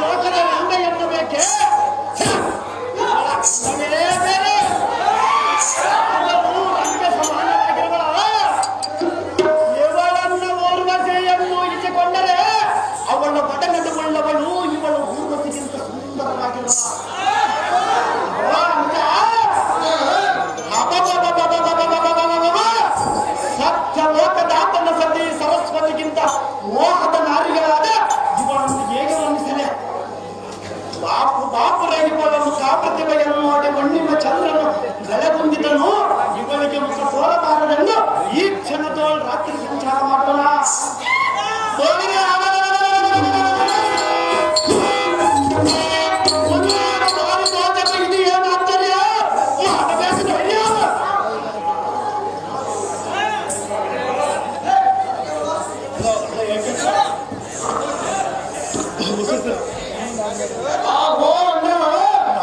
ಲೋಕದ ರಂಗ ಎನ್ನಬೇಕೆ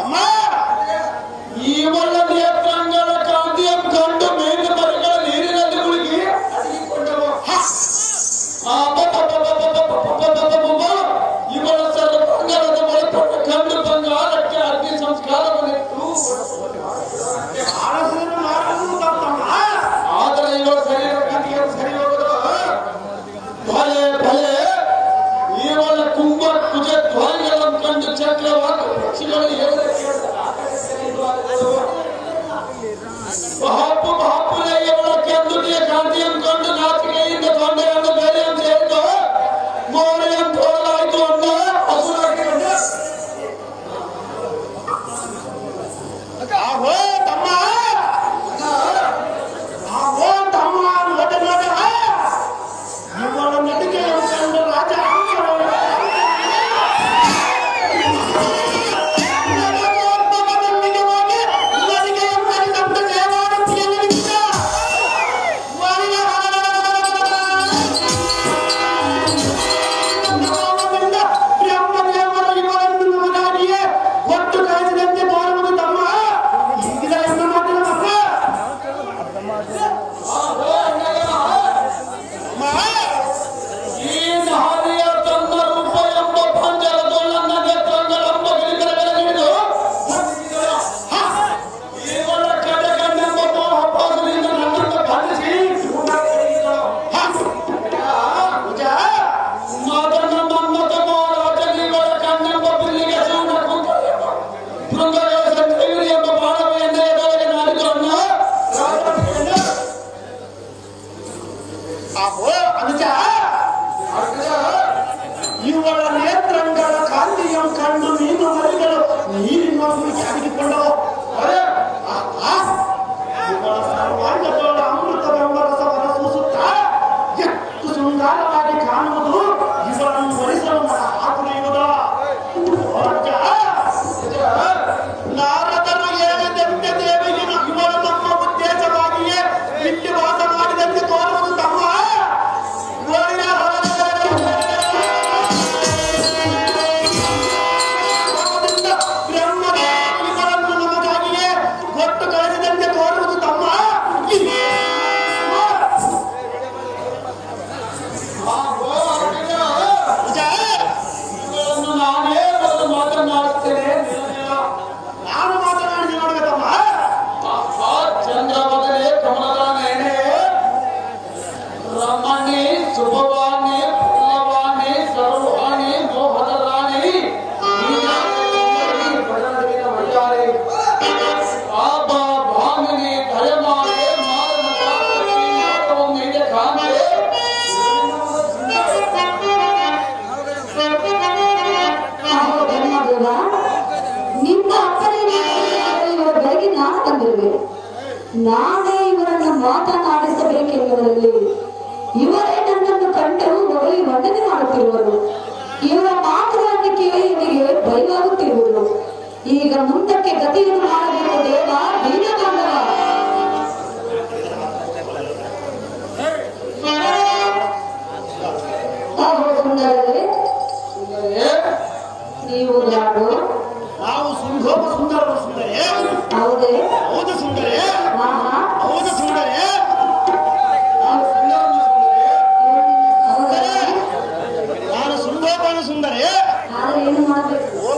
అమ్మా! ఈ ಕ್ಷೇತ್ರಗಳ ಕಾಂತಿಯನ್ನು ಕಂಡು ಏನು ಮರಗಲ್ಲೋ ನೀರಿನ ಮುಖ್ಯ ಆಗಿ ಕೊಂಡೋ ಆ ಇದರ ಮುಂದಕ್ಕೆ ಗತಿಯನ್ನು ಮಾಡಬೇಕು. ದೇವ ದೈನ್ಯಕಾಂಡವ ನೀವು ಯಾರು? ನಾವು ಸುಂದರ ಸುಂದರ ಸುಂದರೇ. ಹೌದೇ? ಹೌದು ಸುಂದರೇ. ಹೌದು ಸುಂದರೇ. ನಾನು ಸುಂದರ. ಸುಂದರೇ? ಏನು ಮಾಡಬೇಕು?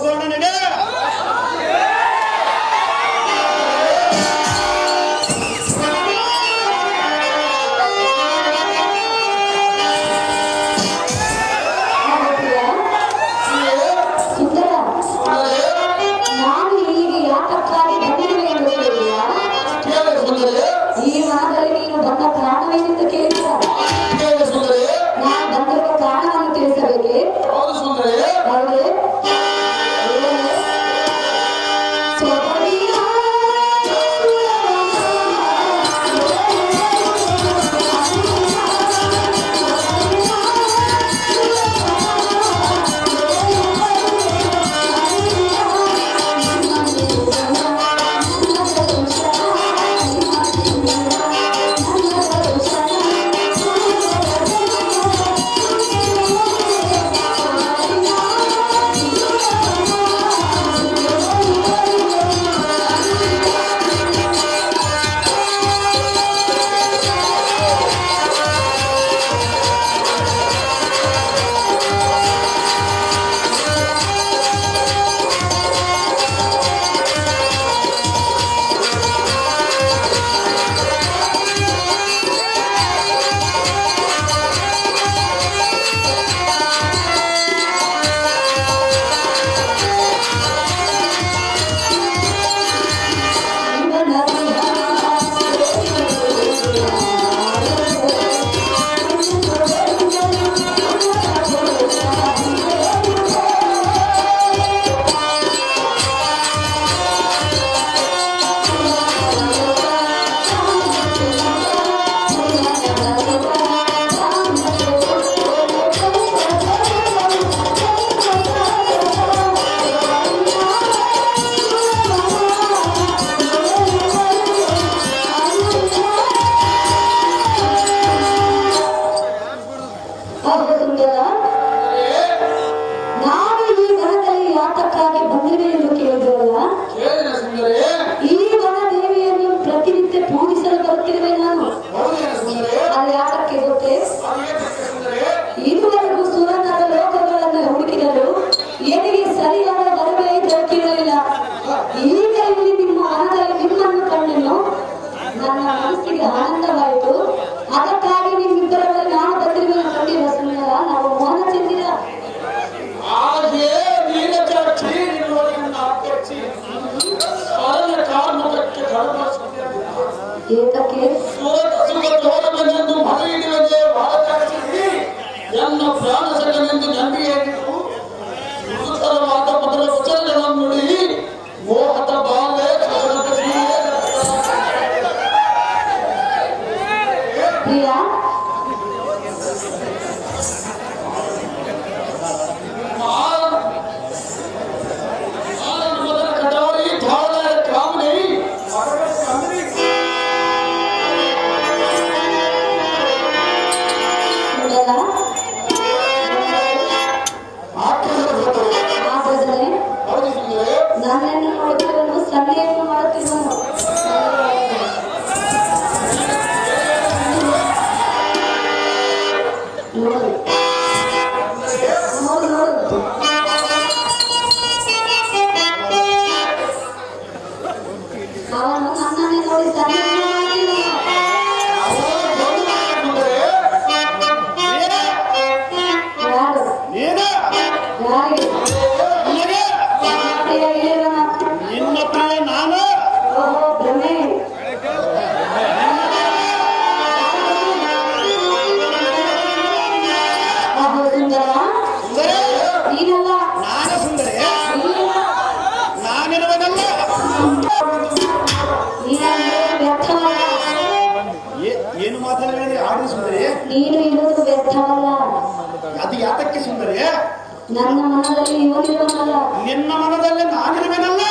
ನನ್ನ ಮನದಲ್ಲಿ ಇವನಿರುವನಲ್ಲ ನಿನ್ನ ಮನದಲ್ಲಿ ನಾನಿರುವೆನಲ್ಲ?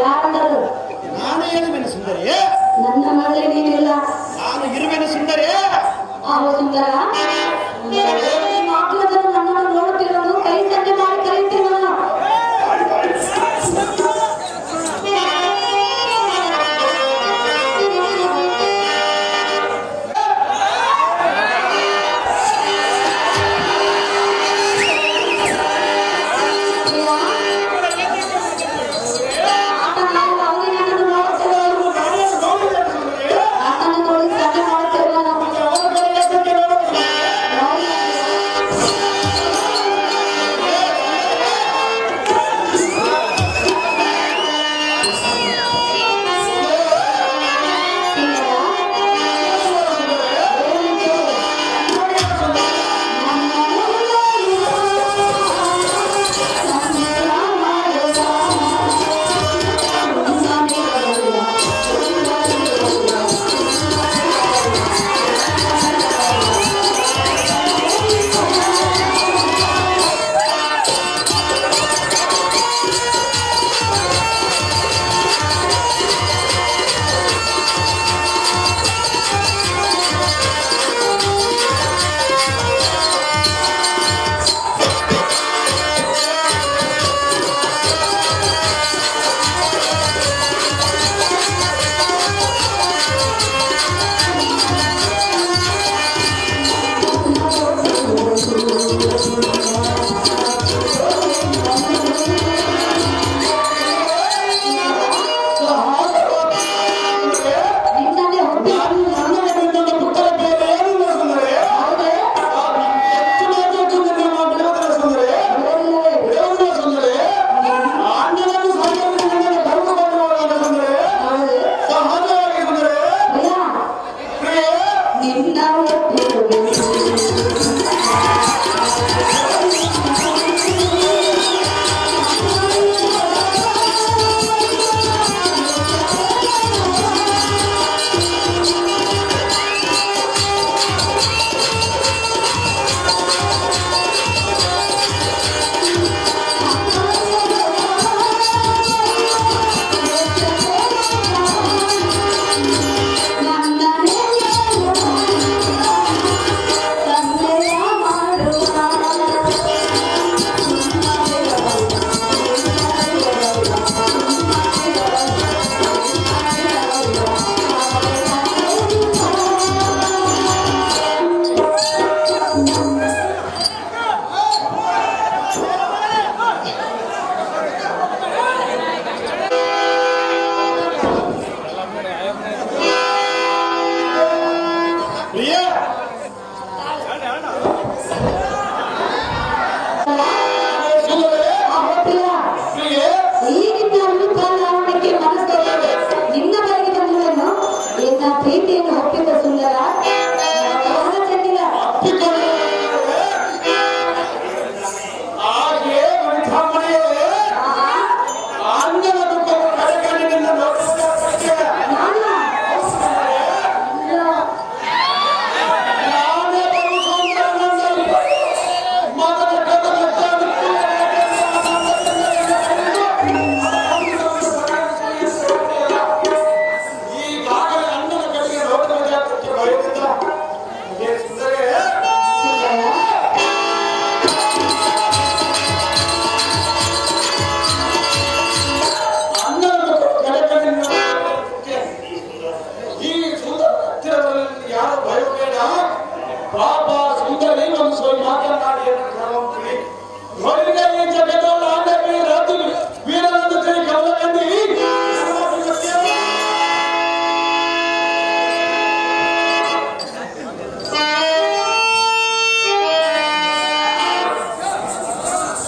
ಯಾರಾದರೂ? ನಾನು ಹೇಳುವೆನು ಸುಂದರಿಯೇ ನನ್ನ ಮನದಲ್ಲಿ ನೀನಿಲ್ಲ. ನಾನು ಇರುವೆನು ಸುಂದರಿ. ಹೌದು ಸುಂದರ.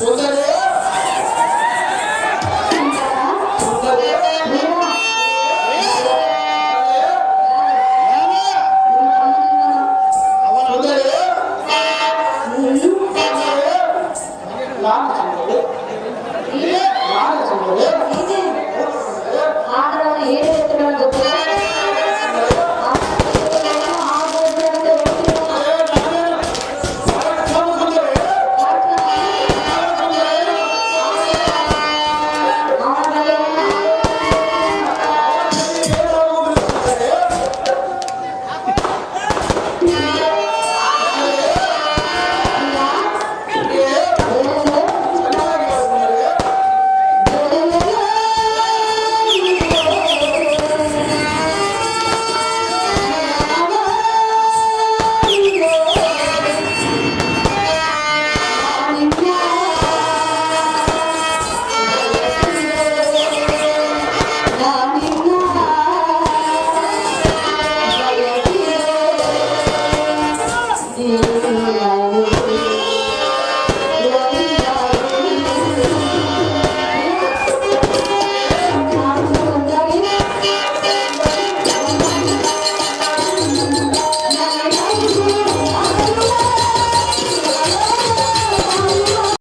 ಸುಂದರಿ